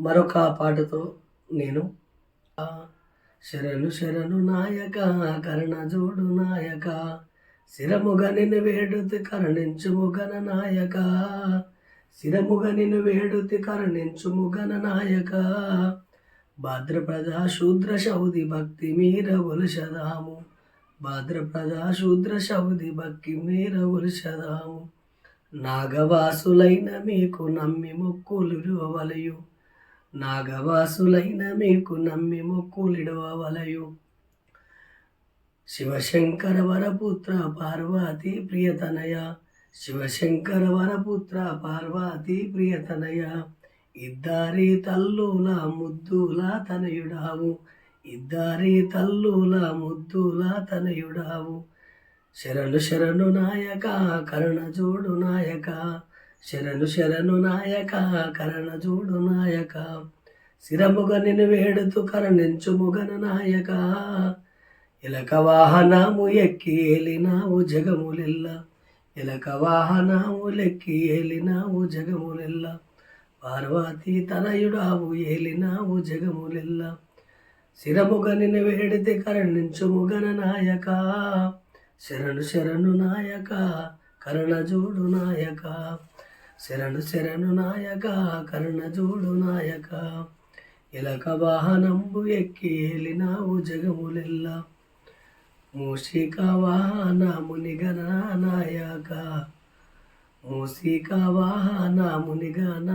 మరొక పాటతో నేను. శరణు శరణు నాయక కరణ జోడు నాయక శిరముగ నిన్ను వేడుతి కరుణించుముగన నాయక శిరముగ నిన్ను వేడుతి కరుణించుము గణ నాయక. భాద్రప్రద శూద్ర శౌది భక్తి మీర ఒలుషదాము భాద్రప్రద శూద్ర శౌది భక్తి మీర ఒలుషదాము నాగవాసులైన మీకు నమ్మి మొక్కులు నాగవాసులైన మీకు నమ్మి మొక్కులిడవలయు శివశంకర వరపుత్ర పార్వతి ప్రియతనయ. శివశంకర వరపుత్ర పార్వతి ప్రియతనయ. ఇద్దరి తల్లుల ముద్దుల తనయుడావు. ఇద్దరి తల్లుల ముద్దుల తనయుడావు. శరణు శరణు నాయక కరుణ జోడు నాయక. శరణు శరణు నాయక కరణ చూడు నాయక. శిరముగ నిన్ను వేడుతూ కరుణించు ముగన నాయక. ఇలక వాహనము ఎక్కి ఏలినావు జగములెల్ల. ఇలక వాహనము లెక్కి ఏలినావు జగములెల్ల. పార్వతీ తనయుడావు ఏలినావు జగములెల్ల. శిరముగ నిన్ను వేడితే కరుణించు ముగన నాయక. శరణు శరణు నాయక కరణజోడు నాయక. శరణు శరణు నాయక కరుణ జోడు నాయక. ఇలక వాహనంబు ఎక్కి ఏలినావు జగములెల్ల. మూషిక వాహన మునిగన నాయక. మూసిక వాహన మునిగన